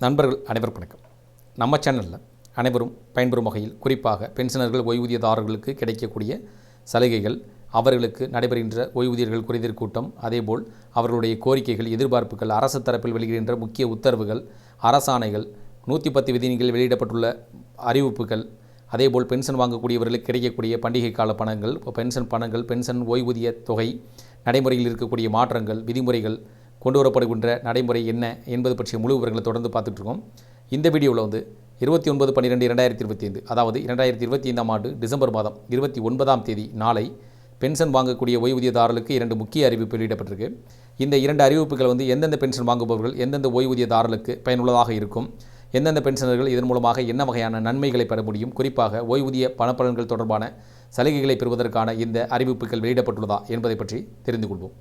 நண்பர்கள் அனைவருக்கும் வணக்கம். நம்ம சேனலில் அனைவரும் பயன்பெறும் வகையில் குறிப்பாக பென்ஷனர்கள் ஓய்வூதியதாரர்களுக்கு கிடைக்கக்கூடிய சலுகைகள் அவர்களுக்கு நடைபெறுகின்ற ஓய்வூதியர்கள் குறைதீர் கூட்டம் அதேபோல் அவர்களுடைய கோரிக்கைகள் எதிர்பார்ப்புகள் அரசு தரப்பில் வெளியிடுகின்ற முக்கிய உத்தரவுகள் அரசாணைகள் நூற்றி பத்து விதிகள் வெளியிடப்பட்டுள்ள அறிவிப்புகள் அதேபோல் பென்ஷன் வாங்கக்கூடியவர்களுக்கு கிடைக்கக்கூடிய பண்டிகை கால பணங்கள் பென்ஷன் பணங்கள் பென்ஷன் ஓய்வூதிய தொகை நடைமுறையில் இருக்கக்கூடிய மாற்றங்கள் விதிமுறைகள் கொண்டு வரப்படுகின்ற நடைமுறை என்ன என்பது பற்றிய முழு விவரங்களை தொடர்ந்து பார்த்துட்ருக்கோம். இந்த வீடியோவில் வந்து இருபத்தி ஒன்பது பன்னிரெண்டு இரண்டாயிரத்தி இருபத்தி ஐந்து அதாவது இரண்டாயிரத்தி இருபத்தி ஐந்தாம் ஆண்டு டிசம்பர் மாதம் இருபத்தி ஒன்பதாம் தேதி நாளை பென்ஷன் வாங்கக்கூடிய ஓய்வூதியதாரர்களுக்கு இரண்டு முக்கிய அறிவிப்பு வெளியிடப்பட்டிருக்கு. இந்த இரண்டு அறிவிப்புகள் வந்து எந்தெந்த பென்ஷன் வாங்குபவர்கள் எந்தெந்த ஓய்வூதியதாரர்களுக்கு பயனுள்ளதாக இருக்கும் எந்தெந்த பென்ஷனர்கள் இதன் மூலமாக என்ன வகையான நன்மைகளை பெற முடியும் குறிப்பாக ஓய்வூதிய பணப்பலன்கள் தொடர்பான சலுகைகளை பெறுவதற்கான இந்த அறிவிப்புகள் வெளியிடப்பட்டுள்ளதா என்பதை பற்றி தெரிந்து கொள்வோம்.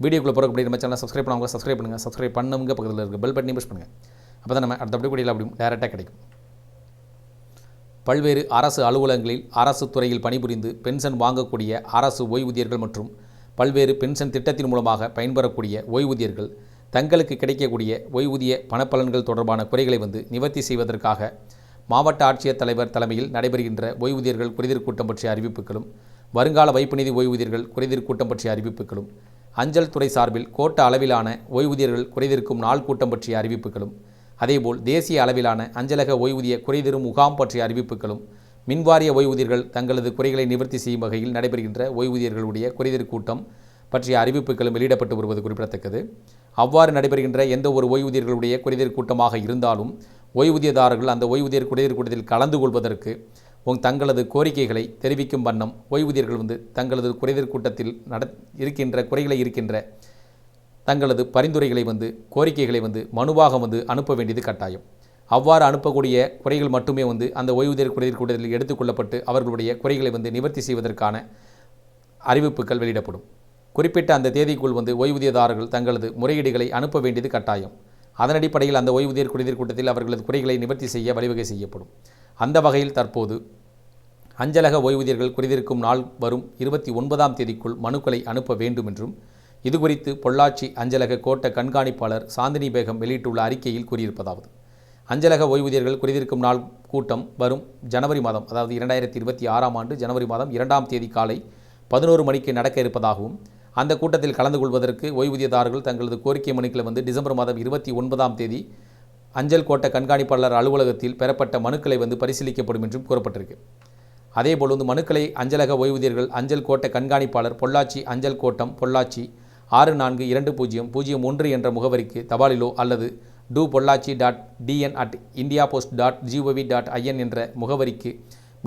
வீடியோக்குள்ளே போகிறப்படி நம்ம சேனல் சப்ஸ்கிரைப் பண்ணுவாங்க சப்ஸ்கிரைப் பண்ணுங்கள் சப்ஸ்கிரைப் பண்ணுங்க பக்கத்தில் இருக்க பெல் பட்டனையும் ப்ரெஸ் பண்ணுங்கள் அப்போ தான் நம்ம அடுத்த அப்படி கூடிய அப்படி டேரெக்டாக கிடைக்கும். பல்வேறு அரசு அலுவலகங்களில் அரசு துறையில் பணிபுரிந்து பென்ஷன் வாங்கக்கூடிய அரசு ஓய்வூதியர்கள் மற்றும் பல்வேறு பென்ஷன் திட்டத்தின் மூலமாக பயன்பெறக்கூடிய ஓய்வூதியர்கள் தங்களுக்கு கிடைக்கக்கூடிய ஓய்வூதிய பணப்பலன்கள் தொடர்பான குறைகளை வந்து நிவர்த்தி செய்வதற்காக மாவட்ட ஆட்சியர் தலைவர் தலைமையில் நடைபெறுகின்ற ஓய்வூதியர்கள் குறைதீர் கூட்டம் பற்றிய அறிவிப்புகளும் வருங்கால வைப்பு நிதி ஓய்வூதியர்கள் குறைதீர் கூட்டம் பற்றிய அறிவிப்புகளும் அஞ்சல் துறை சார்பில் கோட்ட அளவிலான ஓய்வூதியர்கள் குறைதீர்க்கும் நாள் கூட்டம் பற்றிய அறிவிப்புகளும் அதேபோல் தேசிய அளவிலான அஞ்சலக ஓய்வூதிய குறைதீரும் முகாம் பற்றிய அறிவிப்புகளும் மின்வாரிய ஓய்வூதியர்கள் தங்களது குறைகளை நிவர்த்தி செய்யும் வகையில் நடைபெறுகின்ற ஓய்வூதியர்களுடைய குறைதீர் கூட்டம் பற்றிய அறிவிப்புகளும் வெளியிடப்பட்டு வருவது குறிப்பிடத்தக்கது. அவ்வாறு நடைபெறுகின்ற எந்த ஒரு ஓய்வூதியர்களுடைய குறைதீர் கூட்டமாக இருந்தாலும் ஓய்வூதியதாரர்கள் அந்த ஓய்வூதியர் குறைதீர் கூட்டத்தில் கலந்து கொள்வதற்கு உங் தங்களது கோரிக்கைகளை தெரிவிக்கும் வண்ணம் ஓய்வூதியர்கள் வந்து தங்களது குறைதீர் கூட்டத்தில் நட இருக்கின்ற குறைகளை இருக்கின்ற தங்களது பரிந்துரைகளை வந்து கோரிக்கைகளை வந்து மனுவாக வந்து அனுப்ப வேண்டியது கட்டாயம். அவ்வாறு அனுப்பக்கூடிய குறைகள் மட்டுமே வந்து அந்த ஓய்வூதியர் குறைதீர் கூட்டத்தில் எடுத்துக்கொள்ளப்பட்டு அவர்களுடைய குறைகளை வந்து நிவர்த்தி செய்வதற்கான அறிவிப்புகள் வெளியிடப்படும். குறிப்பிட்ட அந்த தேதிக்குள் வந்து ஓய்வூதியதாரர்கள் தங்களது முறையீடுகளை அனுப்ப வேண்டியது கட்டாயம். அதன் அடிப்படையில் அந்த ஓய்வூதியர் குறைதீர் கூட்டத்தில் அவர்களது குறைகளை நிவர்த்தி செய்ய வழிவகை செய்யப்படும். அந்த வகையில் தற்போது அஞ்சலக ஓய்வூதியர்கள் குறைதீர்க்கும் நாள் வரும் இருபத்தி ஒன்பதாம் தேதிக்குள் மனுக்களை அனுப்ப வேண்டும் என்றும் இதுகுறித்து பொள்ளாச்சி அஞ்சலக கோட்ட கண்காணிப்பாளர் சாந்தினி பேகம் வெளியிட்டுள்ள அறிக்கையில் கூறியிருப்பதாவது. அஞ்சலக ஓய்வூதியர்கள் குறைதீர்க்கும் நாள் கூட்டம் வரும் ஜனவரி மாதம் அதாவது இரண்டாயிரத்தி இருபத்தி ஆறாம் ஆண்டு ஜனவரி மாதம் இரண்டாம் தேதி காலை பதினோரு மணிக்கு நடக்க இருப்பதாகவும் அந்த கூட்டத்தில் கலந்து கொள்வதற்கு ஓய்வூதியதாரர்கள் தங்களது கோரிக்கை மனுக்களை வந்து டிசம்பர் மாதம் இருபத்தி ஒன்பதாம் தேதி அஞ்சல் கோட்ட கண்காணிப்பாளர் அலுவலகத்தில் பெறப்பட்ட மனுக்களை வந்து பரிசீலிக்கப்படும் என்றும் கூறப்பட்டிருக்கு. அதேபோல் வந்து மனுக்களை அஞ்சலக ஓய்வூதியர்கள் அஞ்சல் கோட்ட கண்காணிப்பாளர் பொள்ளாச்சி அஞ்சல் கோட்டம் பொள்ளாச்சி ஆறு நான்கு இரண்டு பூஜ்ஜியம் பூஜ்ஜியம் ஒன்று என்ற முகவரிக்கு தபாலிலோ அல்லது do Pollachi dot TN at India post dot GOV dot IN என்ற முகவரிக்கு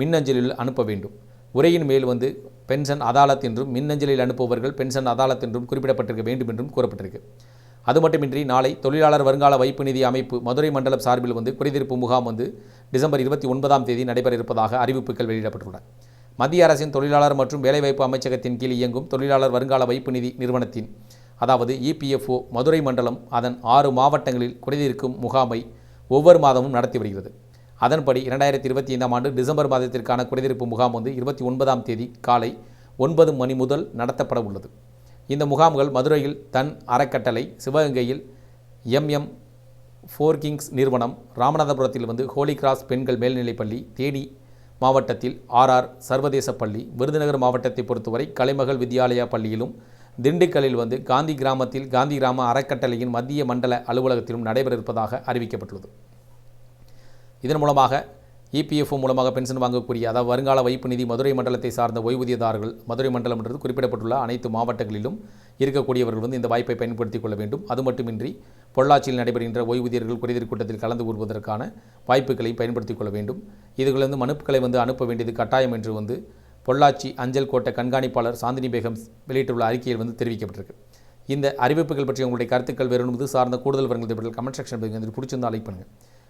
மின்னஞ்சலில் அனுப்ப வேண்டும். உரையின் மேல் வந்து பென்ஷன் அதாலத் என்றும் மின்னஞ்சலில் அனுப்புபவர்கள் பென்ஷன் அதாலத் என்றும் குறிப்பிடப்பட்டிருக்க வேண்டும் என்றும் கூறப்பட்டிருக்கு. அது மட்டுமின்றி நாளை தொழிலாளர் வருங்கால வைப்பு நிதி அமைப்பு மதுரை மண்டலம் சார்பில் வந்து குறைதீர்ப்பு முகாம் வந்து டிசம்பர் இருபத்தி ஒன்பதாம் தேதி நடைபெற இருப்பதாக அறிவிப்புகள் வெளியிடப்பட்டுள்ளன. மத்திய அரசின் தொழிலாளர் மற்றும் வேலைவாய்ப்பு அமைச்சகத்தின் கீழ் இயங்கும் தொழிலாளர் வருங்கால வைப்பு நிதி நிறுவனத்தின் அதாவது இபிஎஃப்ஓ மதுரை மண்டலம் அதன் ஆறு மாவட்டங்களில் குறைதீர்க்கும் முகாமை ஒவ்வொரு மாதமும் நடத்தி வருகிறது. அதன்படி இரண்டாயிரத்தி இருபத்தி ஐந்தாம் ஆண்டு டிசம்பர் மாதத்திற்கான குறைதீர்ப்பு முகாம் வந்து இருபத்தி ஒன்பதாம் தேதி காலை ஒன்பது மணி முதல் நடத்தப்பட உள்ளது. இந்த முகாம்கள் மதுரையில் தன் அறக்கட்டளை சிவகங்கையில் எம்எம் ஃபோர் கிங்ஸ் நிறுவனம் ராமநாதபுரத்தில் வந்து ஹோலி கிராஸ் பெண்கள் மேல்நிலைப்பள்ளி தேனி மாவட்டத்தில் ஆர்ஆர் சர்வதேச பள்ளி விருதுநகர் மாவட்டத்தை பொறுத்தவரை கலைமகள் வித்யாலயா பள்ளியிலும் திண்டுக்கல்லில் வந்து காந்தி கிராமத்தில் காந்தி கிராம அறக்கட்டளையின் மத்திய மண்டல அலுவலகத்திலும் நடைபெற இருப்பதாக அறிவிக்கப்பட்டுள்ளது. இதன் மூலமாக இபிஎஃப்ஓ மூலமாக பென்ஷன் வாங்கக்கூடிய அதாவது வருங்கால வைப்பு நிதி மதுரை மண்டலத்தை சார்ந்த ஓய்வூதியதாரர்கள் மதுரை மண்டலம் என்றது குறிப்பிடப்பட்டுள்ள அனைத்து மாவட்டங்களிலும் இருக்கக்கூடியவர்கள் வந்து இந்த வாய்ப்பை பயன்படுத்திக் கொள்ள வேண்டும். அது மட்டுமின்றி பொள்ளாச்சியில் நடைபெறுகின்ற ஓய்வூதியர்கள் குறைதீர் கூட்டத்தில் கலந்து கூறுவதற்கான வாய்ப்புகளை பயன்படுத்திக் கொள்ள வேண்டும். இதுகள் வந்து மனுக்களை வந்து அனுப்ப வேண்டியது கட்டாயம் என்று வந்து பொள்ளாச்சி அஞ்சல் கோட்டை கண்காணிப்பாளர் சாந்தினி பேகம் வெளியிட்டுள்ள அறிக்கையில் வந்து தெரிவிக்கப்பட்டிருக்கு. இந்த அறிவிப்புகள் பற்றி உங்களுடைய கருத்துக்கள் வேறு இது சார்ந்த கூடுதல் விவரங்கள் கமெண்ட் செக்ஷன் பிடிச்சிருந்தால் லைக் பண்ணுங்கள்